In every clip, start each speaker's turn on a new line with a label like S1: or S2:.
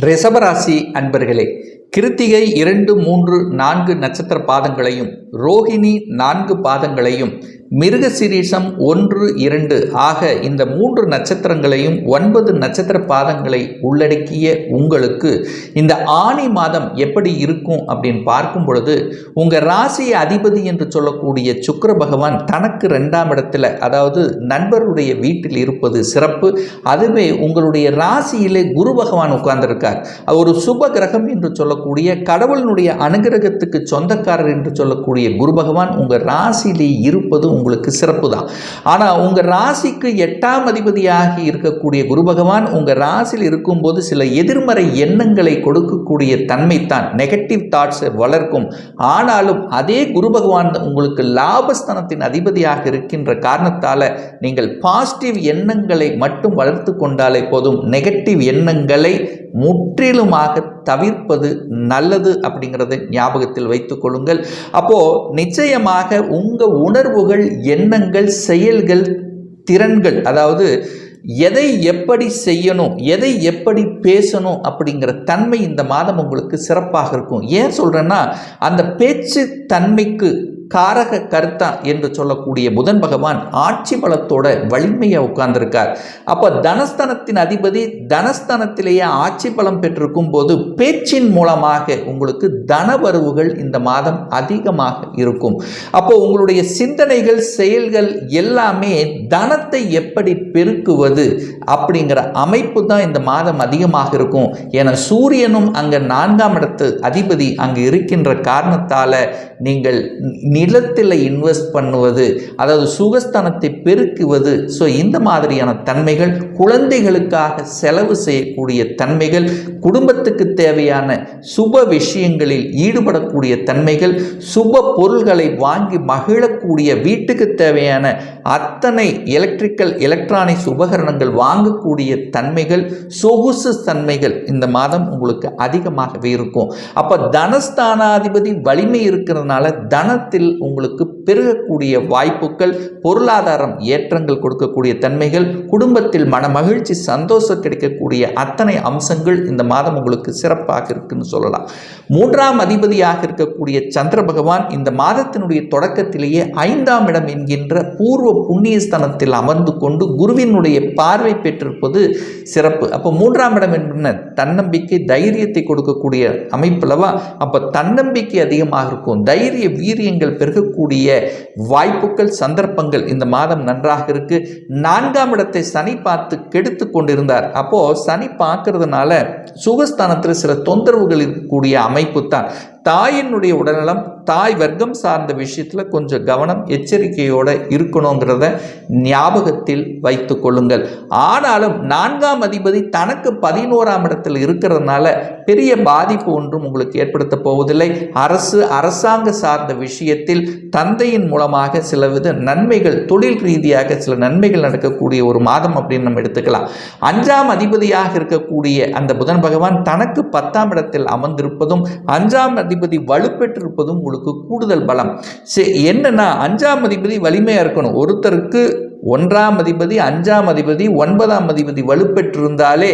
S1: ரிஷபராசி அன்பர்களே கிருத்திகை இரண்டு மூன்று நான்கு நட்சத்திர பாதங்களையும் ரோகிணி நான்கு பாதங்களையும் மிருகசிரீஷம் ஒன்று இரண்டு. ஆக இந்த மூன்று நட்சத்திரங்களையும் ஒன்பது நட்சத்திர பாதங்களை உள்ளடக்கிய உங்களுக்கு இந்த ஆணி மாதம் எப்படி இருக்கும் அப்படின்னு பார்க்கும் பொழுது உங்கள் ராசி அதிபதி என்று சொல்லக்கூடிய சுக்கர பகவான் தனக்கு ரெண்டாம் இடத்துல அதாவது நண்பருடைய வீட்டில் இருப்பது சிறப்பு. அதுவே உங்களுடைய ராசியிலே குரு பகவான் உட்கார்ந்திருக்கார். ஒரு சுப கிரகம் என்று சொல்லக்கூடிய கடவுளினுடைய அனுகிரகத்துக்கு சொந்தக்காரர் என்று சொல்லக்கூடிய குரு பகவான் உங்கள் ராசியிலே இருப்பது உங்களுக்கு சிறப்பு தான் ஆனால் உங்கள் ராசிக்கு எட்டாம் அதிபதியாக இருக்கக்கூடிய குரு பகவான் உங்கள் ராசியில் இருக்கும்போது சில எதிர்மறை எண்ணங்களை கொடுக்கக்கூடிய தன்மைத்தான் நெகட்டிவ் தாட்ஸை வளர்க்கும். ஆனாலும் அதே குரு பகவான் உங்களுக்கு லாபஸ்தானத்தின் அதிபதியாக இருக்கின்ற காரணத்தால் நீங்கள் பாசிட்டிவ் எண்ணங்களை மட்டும் வளர்த்து கொண்டாலே போதும். நெகட்டிவ் எண்ணங்களை முற்றிலுமாக தவிர்ப்பது நல்லது அப்படிங்கிறத ஞாபகத்தில் வைத்துக் கொள்ளுங்கள். அப்போது நிச்சயமாக உங்கள் உணர்வுகள் எண்ணங்கள் செயல்கள் திறன்கள் அதாவது எதை எப்படி செய்யணும் எதை எப்படி பேசணும் அப்படிங்கிற தன்மை இந்த மாதம் உங்களுக்கு சிறப்பாக இருக்கும். ஏன் சொல்கிறேன்னா அந்த பேச்சு தன்மைக்கு காரக கர்த்தா என்று சொல்லக்கூடிய புதன் பகவான் ஆட்சி பலத்தோட வலிமையை உட்கார்ந்திருக்கார். அப்போ தனஸ்தனத்தின் அதிபதி தனஸ்தனத்திலேயே ஆட்சி பலம் பெற்றிருக்கும் போது பேச்சின் மூலமாக உங்களுக்கு தனவரவுகள் இந்த மாதம் அதிகமாக இருக்கும். அப்போ உங்களுடைய சிந்தனைகள் செயல்கள் எல்லாமே தனத்தை எப்படி பெருக்குவது அப்படிங்கிற அமைப்பு தான் இந்த மாதம் அதிகமாக இருக்கும். என சூரியனும் அங்கே நான்காம் இடத்து அதிபதி அங்கே இருக்கின்ற காரணத்தால் நீங்கள் நிலத்தில் இன்வெஸ்ட் பண்ணுவது அதாவது சுகஸ்தானத்தை பெருக்குவது ஸோ இந்த மாதிரியான தன்மைகள் குழந்தைகளுக்காக செலவு செய்யக்கூடிய தன்மைகள் குடும்பத்துக்கு தேவையான சுப விஷயங்களில் ஈடுபடக்கூடிய தன்மைகள் சுப பொருள்களை வாங்கி மகிழக்கூடிய வீட்டுக்கு தேவையான அத்தனை எலக்ட்ரிக்கல் எலக்ட்ரானிக்ஸ் உபகரணங்கள் வாங்கக்கூடிய தன்மைகள் சொகுசு தன்மைகள் இந்த மாதம் உங்களுக்கு அதிகமாகவே இருக்கும். அப்போ தனஸ்தானாதிபதி வலிமை இருக்கிறதுனால தனத்தில் உங்களுக்கு பெருகக்கூடிய வாய்ப்புகள் பொருளாதாரம் ஏற்றங்கள் கொடுக்கக்கூடிய தன்மைகள் குடும்பத்தில் மன மகிழ்ச்சி சந்தோஷம் கிடைக்கக்கூடிய அத்தனை அம்சங்கள் இந்த மாதம் உங்களுக்கு சிறப்பாக இருக்குன்னு சொல்லலாம். மூன்றாம் அதிபதியாக இருக்கக்கூடிய சந்திர பகவான் இந்த மாதத்தினுடைய தொடக்கத்திலேயே ஐந்தாம் இடம் என்கின்ற பூர்வ புண்ணியஸ்தனத்தில் அமர்ந்து கொண்டு குருவினுடைய பார்வை பெற்றிருப்பது சிறப்பு. அப்போ மூன்றாம் இடம் என்ன தன்னம்பிக்கை தைரியத்தை கொடுக்கக்கூடிய அமைப்பிலவா அப்போ தன்னம்பிக்கை அதிகமாக இருக்கும். தை தைரிய வீரியங்கள் பெருகக்கூடிய வாய்ப்புகள் சந்தர்ப்பங்கள் இந்த மாதம் நன்றாக இருக்கு. நான்காம் இடத்தை சனி பார்த்து கெடுத்து கொண்டிருந்தார். அப்போ சனி பார்க்கறதுனால சுகஸ்தானத்தில் சில தொந்தரவுகள் இருக்கக்கூடிய அமைப்பு தான். தாயினுடைய உடல்நலம் தாய் வர்க்கம் சார்ந்த விஷயத்தில் கொஞ்சம் கவனம் எச்சரிக்கையோடு இருக்கணுங்கிறத ஞாபகத்தில் வைத்து கொள்ளுங்கள். ஆனாலும் நான்காம் அதிபதி தனக்கு பதினோராம் இடத்தில் இருக்கிறதுனால பெரிய பாதிப்பு ஒன்றும் உங்களுக்கு ஏற்படுத்த போவதில்லை. அரசு அரசாங்க சார்ந்த விஷயத்தில் தந்தையின் மூலமாக சில வித நன்மைகள் தொழில் ரீதியாக சில நன்மைகள் நடக்கக்கூடிய ஒரு மாதம் அப்படின்னு நம்ம எடுத்துக்கலாம். அஞ்சாம் அதிபதியாக இருக்கக்கூடிய அந்த புதன் பகவான் தனக்கு பத்தாம் இடத்தில் அமர்ந்திருப்பதும் அஞ்சாம் அதிபதி வலுப்பெற்றிருப்பதும் உங்களுக்கு கூடுதல் பலம். சரி என்னன்னா அஞ்சாம் அதிபதி வலிமையாக இருக்கணும். ஒருத்தருக்கு ஒன்றாம் அதிபதி அஞ்சாம் அதிபதி ஒன்பதாம் அதிபதி வலுப்பெற்றிருந்தாலே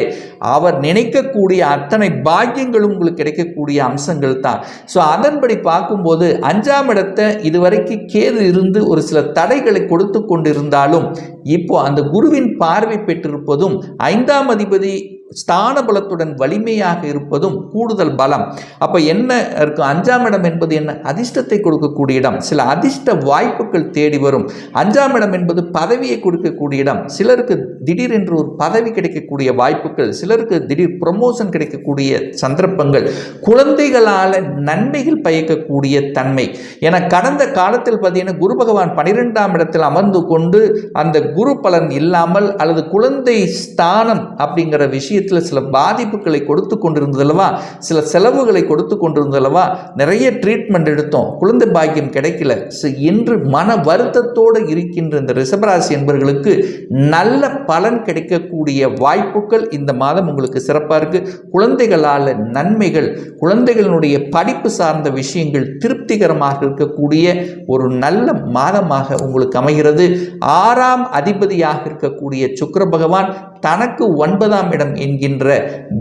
S1: அவர் நினைக்கக்கூடிய அத்தனை பாக்கியங்களும் உங்களுக்கு கிடைக்கக்கூடிய அம்சங்கள் தான். ஸோ அதன்படி பார்க்கும்போது அஞ்சாம் இடத்தை இதுவரைக்கும் கேது இருந்து ஒரு சில தடைகளை கொடுத்து கொண்டிருந்தாலும் இப்போ அந்த குருவின் பார்வை பெற்றிருப்பதும் ஐந்தாம் அதிபதி ஸ்தான பலத்துடன் வலிமையாக இருப்பதும் கூடுதல் பலம். அப்போ என்ன இருக்கும் அஞ்சாம் இடம் என்பது என்ன? அதிர்ஷ்டத்தை கொடுக்கக்கூடிய இடம். சில அதிர்ஷ்ட வாய்ப்புகள் தேடி வரும். அஞ்சாம் இடம் என்பது பதவியை கொடுக்கக்கூடிய இடம். சிலருக்கு திடீரென்று ஒரு பதவி கிடைக்கக்கூடிய வாய்ப்புகள். சிலருக்கு திடீர் ப்ரொமோஷன் கிடைக்கக்கூடிய சந்தர்ப்பங்கள். குழந்தைகளால் நன்மைகள் பயக்கக்கூடிய தன்மை. என கடந்த காலத்தில் பார்த்தீங்கன்னா குரு பகவான் பனிரெண்டாம் இடத்தில் அமர்ந்து கொண்டு அந்த குரு பலன் இல்லாமல் அல்லது குழந்தை ஸ்தானம் அப்படிங்கிற விஷயம் விஷயத்தில் சில பாதிப்புகளை கொடுத்து கொண்டிருந்ததல்லவா சில செலவுகளை கொடுத்து கொண்டிருந்தல்லவா நிறைய ட்ரீட்மெண்ட் எடுத்தோம். குழந்தை பாக்கியம் கிடைக்கல. ஸோ இன்று மன வருத்தத்தோடு இருக்கின்ற இந்த ரிஷபராசி என்பவர்களுக்கு நல்ல பலன் கிடைக்கக்கூடிய வாய்ப்புகள் இந்த மாதம் உங்களுக்கு சிறப்பாக இருக்குது குழந்தைகளால் நன்மைகள் குழந்தைகளினுடைய படிப்பு சார்ந்த விஷயங்கள் திருப்திகரமாக இருக்கக்கூடிய ஒரு நல்ல மாதமாக உங்களுக்கு அமைகிறது. ஆறாம் அதிபதியாக இருக்கக்கூடிய சுக்கர பகவான் தனக்கு ஒன்பதாம் இடம் என்கின்ற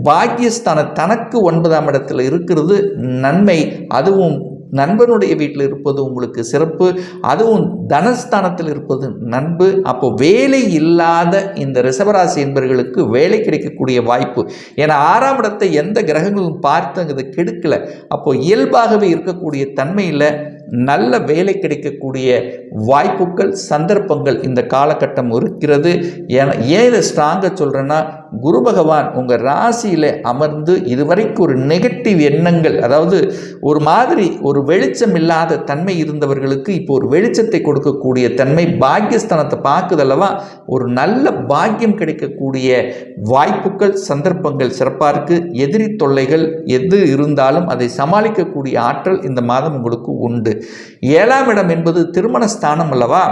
S1: பாக்கியஸ்தான தனக்கு ஒன்பதாம் இடத்தில் இருக்கிறது. நன்மை அதுவும் நண்பனுடைய வீட்டில் இருப்பது உங்களுக்கு சிறப்பு. அதுவும் தனஸ்தானத்தில் இருப்பது நண்பு. அப்போ வேலை இல்லாத இந்த ரிஷபராசி என்பவர்களுக்கு வேலை கிடைக்கக்கூடிய வாய்ப்பு. ஏன்னா ஆறாம் இடத்தை எந்த கிரகங்களும் பார்த்து அது கெடுக்கல. அப்போ இயல்பாகவே இருக்கக்கூடிய தன்மையில் நல்ல வேலை கிடைக்கக்கூடிய வாய்ப்புகள் சந்தர்ப்பங்கள் இந்த காலகட்டம் இருக்கிறது. ஏன் ஏன் இதை ஸ்ட்ராங்காக சொல்கிறேன்னா குரு பகவான் உங்கள் ராசியில் அமர்ந்து இதுவரைக்கும் ஒரு நெகட்டிவ் எண்ணங்கள் அதாவது ஒரு மாதிரி ஒரு வெளிச்சம் இல்லாத தன்மை இருந்தவர்களுக்கு இப்போ ஒரு வெளிச்சத்தை கொடுக்கக்கூடிய தன்மை பாக்கியஸ்தானத்தை பார்க்குதல்லவா ஒரு நல்ல பாக்கியம் கிடைக்கக்கூடிய வாய்ப்புகள் சந்தர்ப்பங்கள் சிறப்பாக இருக்குது எதிரி தொல்லைகள் எது இருந்தாலும் அதை சமாளிக்கக்கூடிய ஆற்றல் இந்த மாதம் உங்களுக்கு உண்டு. ஏழாம் இடம் என்பது திருமண ஸ்தானம் அல்லவா?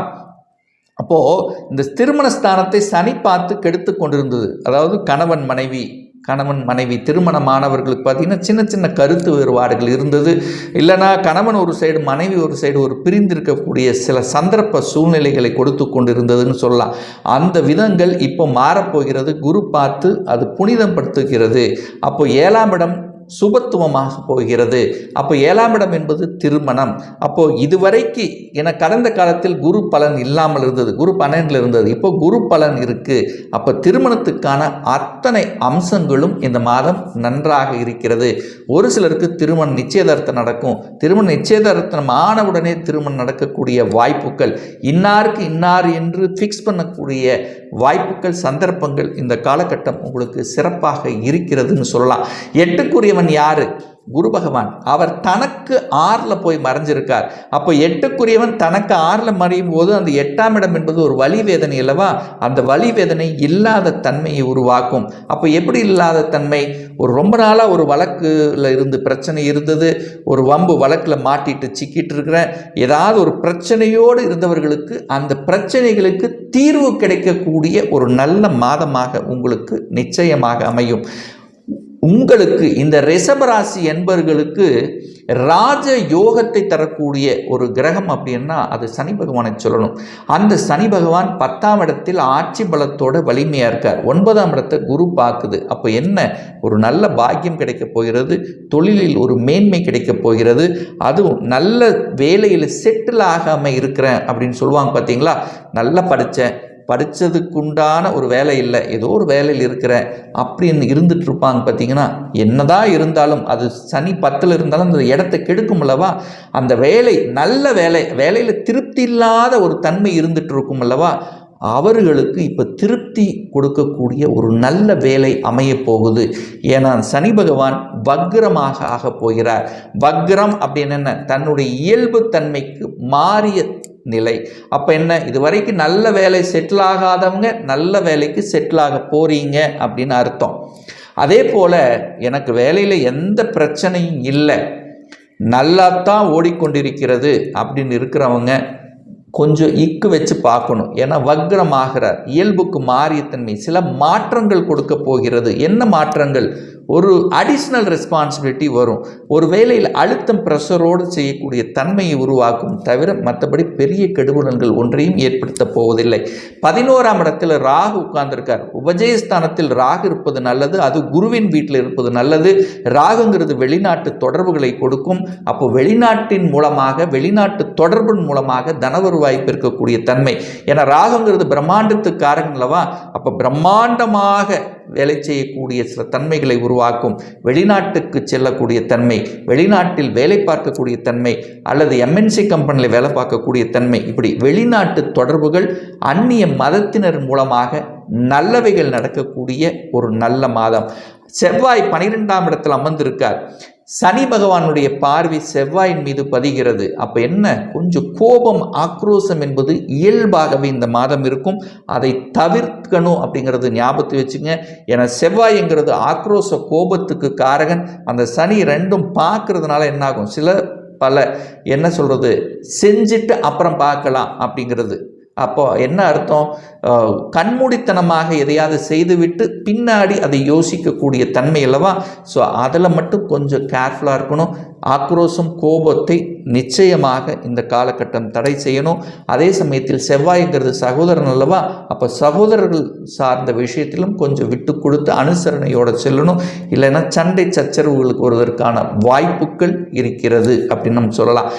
S1: அப்போது இந்த திருமண ஸ்தானத்தை சனி பார்த்து கெடுத்து கொண்டிருந்தது. அதாவது கணவன் மனைவி கணவன் மனைவி திருமணமானவர்களுக்கு பார்த்திங்கன்னா சின்ன சின்ன கருத்து வேறுபாடுகள் இருந்தது. இல்லைனா கணவன் ஒரு சைடு மனைவி ஒரு சைடு ஒரு பிரிந்திருக்கக்கூடிய சில சந்தர்ப்ப சூழ்நிலைகளை கொடுத்து கொண்டிருந்ததுன்னு சொல்லலாம். அந்த விதங்கள் இப்போ மாறப்போகிறது. குரு பார்த்து அது புனிதம் படுத்துகிறது அப்போ ஏழாம் இடம் சுபத்துவமாக போகிறது. அப்போ ஏழாம் இடம் என்பது திருமணம். அப்போ இதுவரைக்கு என கடந்த காலத்தில் குரு பலன் இல்லாமல் இருந்தது. குரு பன்னெண்டில் இருந்தது. இப்போ குரு பலன் இருக்கு. அப்போ திருமணத்துக்கான அத்தனை அம்சங்களும் இந்த மாதம் நன்றாக இருக்கிறது. ஒரு சிலருக்கு திருமண நிச்சயதார்த்தம் நடக்கும். திருமண நிச்சயதார்த்தம் ஆனவுடனே திருமணம் நடக்கக்கூடிய வாய்ப்புகள் இன்னாருக்கு இன்னார் என்று ஃபிக்ஸ் பண்ணக்கூடிய வாய்ப்புகள் சந்தர்ப்பங்கள் இந்த காலகட்டம் உங்களுக்கு சிறப்பாக இருக்கிறதுன்னு சொல்லலாம். எட்டுக்குரியவன் யாரு? குரு பகவான். அவர் தனக்கு ஆறில் போய் மறைஞ்சிருக்கார். அப்போ எட்டுக்குரியவன் தனக்கு ஆறில் மறையும் போது அந்த எட்டாம் இடம் என்பது ஒரு வலி வேதனை அல்லவா? அந்த வலி வேதனை இல்லாத தன்மையை உருவாக்கும். அப்போ எப்படி இல்லாத தன்மை? ஒரு ரொம்ப நாளாக ஒரு வழக்கில் இருந்து பிரச்சனை இருந்தது. ஒரு வம்பு வழக்கில் மாட்டிட்டு சிக்கிட்டு இருக்கிறேன். ஏதாவது ஒரு பிரச்சனையோடு இருந்தவர்களுக்கு அந்த பிரச்சனைகளுக்கு தீர்வு கிடைக்கக்கூடிய ஒரு நல்ல மாதமாக உங்களுக்கு நிச்சயமாக அமையும். உங்களுக்கு இந்த ரிஷபராசி என்பர்களுக்கு ராஜ யோகத்தை தரக்கூடிய ஒரு கிரகம் அப்படின்னா அது சனி பகவானை சொல்லணும். அந்த சனி பகவான் பத்தாம் இடத்தில் ஆட்சி பலத்தோட வலிமையாக இருக்கார். ஒன்பதாம் இடத்தை குரு பார்க்குது. அப்போ என்ன? ஒரு நல்ல பாக்கியம் கிடைக்க போகிறது. தொழிலில் ஒரு மேன்மை கிடைக்கப் போகிறது. அதுவும் நல்ல வேலையில் செட்டில் ஆகாமல் இருக்கிறேன் அப்படின்னு சொல்லுவாங்க பார்த்தீங்களா நல்லா படித்தேன் படித்ததுக்குண்டான ஒரு வேலை இல்லை. ஏதோ ஒரு வேலையில் இருக்கிறேன். அப்படின்னு இருந்துட்டு இருப்பாங்க பார்த்தீங்கன்னா என்னதான் இருந்தாலும் அது சனி பத்தில் இருந்தாலும் அந்த இடத்த கெடுக்கும் அல்லவா? அந்த வேலை நல்ல வேலை வேலையில் திருப்தி இல்லாத ஒரு தன்மை இருந்துட்டு இருக்கும் அல்லவா? அவர்களுக்கு இப்போ திருப்தி கொடுக்கக்கூடிய ஒரு நல்ல வேலை அமைய போகுது. ஏன்னா சனி பகவான் வக்ரமாக ஆக போகிறார். வக்ரம் அப்படின்னு என்ன? தன்னுடைய இயல்பு தன்மைக்கு மாறிய நிலை. அப்போ என்ன? இது வரைக்கும் நல்ல வேலை செட்டில் ஆகாதவங்க நல்ல வேலைக்கு செட்டில் ஆக போகிறீங்க அப்படின்னு அர்த்தம். அதே போல் எனக்கு வேலையில் எந்த பிரச்சனையும் இல்லை. நல்லாத்தான் ஓடிக்கொண்டிருக்கிறது அப்படின்னு இருக்கிறவங்க கொஞ்சம் இக்கு வச்சு பார்க்கணும். ஏன்னா வக்ரமாகிறார். இயல்புக்கு மாறிய தன்மை. சில மாற்றங்கள் கொடுக்க போகிறது. என்ன மாற்றங்கள்? ஒரு அடிஷ்னல் ரெஸ்பான்சிபிலிட்டி வரும். ஒரு வேலையில் அழுத்தம் ப்ரெஷரோடு செய்யக்கூடிய தன்மையை உருவாக்கும் தவிர மற்றபடி பெரிய கெடுபலன்கள் ஒன்றையும் ஏற்படுத்த போவதில்லை. பதினோராம் இடத்தில் ராகு உட்கார்ந்திருக்கார். உபஜயஸ்தானத்தில் ராகு இருப்பது நல்லது அது குருவின் வீட்டில் இருப்பது நல்லது. ராகுங்கிறது வெளிநாட்டு தொடர்புகளை கொடுக்கும். அப்போ வெளிநாட்டின் மூலமாக வெளிநாட்டு தொடர்பின் மூலமாக தனவரு வாய்ப்பு இருக்கக்கூடிய தன்மை. ஏன்னா ராகுங்கிறது பிரம்மாண்டத்துக்கு காரணம் அல்லவா? அப்போ பிரம்மாண்டமாக வேலை செய்யக்கூடிய சில தன்மைகளை உருவாக்கும் வெளிநாட்டுக்கு செல்லக்கூடிய தன்மை வெளிநாட்டில் வேலை பார்க்கக்கூடிய தன்மை அல்லது எம்என்சி கம்பெனியில் வேலை பார்க்கக்கூடிய தன்மை இப்படி வெளிநாட்டு தொடர்புகள் அந்நிய மதத்தினர் மூலமாக நல்லவைகள் நடக்கக்கூடிய ஒரு நல்ல மாதம். செவ்வாய் பனிரெண்டாம் இடத்தில் அமர்ந்திருக்கார். சனி பகவானுடைய பார்வை செவ்வாயின் மீது பதிகிறது. அப்போ என்ன? கொஞ்சம் கோபம் ஆக்ரோசம் என்பது இயல்பாகவே இந்த மாதம் இருக்கும். அதை தவிர்க்கணும் அப்படிங்கிறது ஞாபகத்தை வச்சுங்க. ஏன்னா செவ்வாய்ங்கிறது ஆக்ரோச கோபத்துக்கு காரகன். அந்த சனி ரெண்டும் பார்க்கறதுனால என்னாகும்? சில பல என்ன சொல்கிறது செஞ்சுட்டு அப்புறம் பார்க்கலாம் அப்படிங்கிறது. அப்போ என்ன அர்த்தம்? கண்மூடித்தனமாக எதையாவது செய்துவிட்டு பின்னாடி அதை யோசிக்கக்கூடிய தன்மை அல்லவா? ஸோ அதில் மட்டும் கொஞ்சம் கேர்ஃபுல்லாக இருக்கணும். ஆக்ரோஷம் கோபத்தை நிச்சயமாக இந்த காலகட்டம் தடை செய்யணும். அதே சமயத்தில் செவ்வாய்ங்கிறது சகோதரன் அல்லவா? அப்போ சகோதரர்கள் சார்ந்த விஷயத்திலும் கொஞ்சம் விட்டு கொடுத்து அனுசரணையோடு செல்லணும். இல்லைன்னா சண்டை சச்சரவுகளுக்கு வருவதற்கான வாய்ப்புகள் இருக்கிறது அப்படின்னு நம்ம சொல்லலாம்.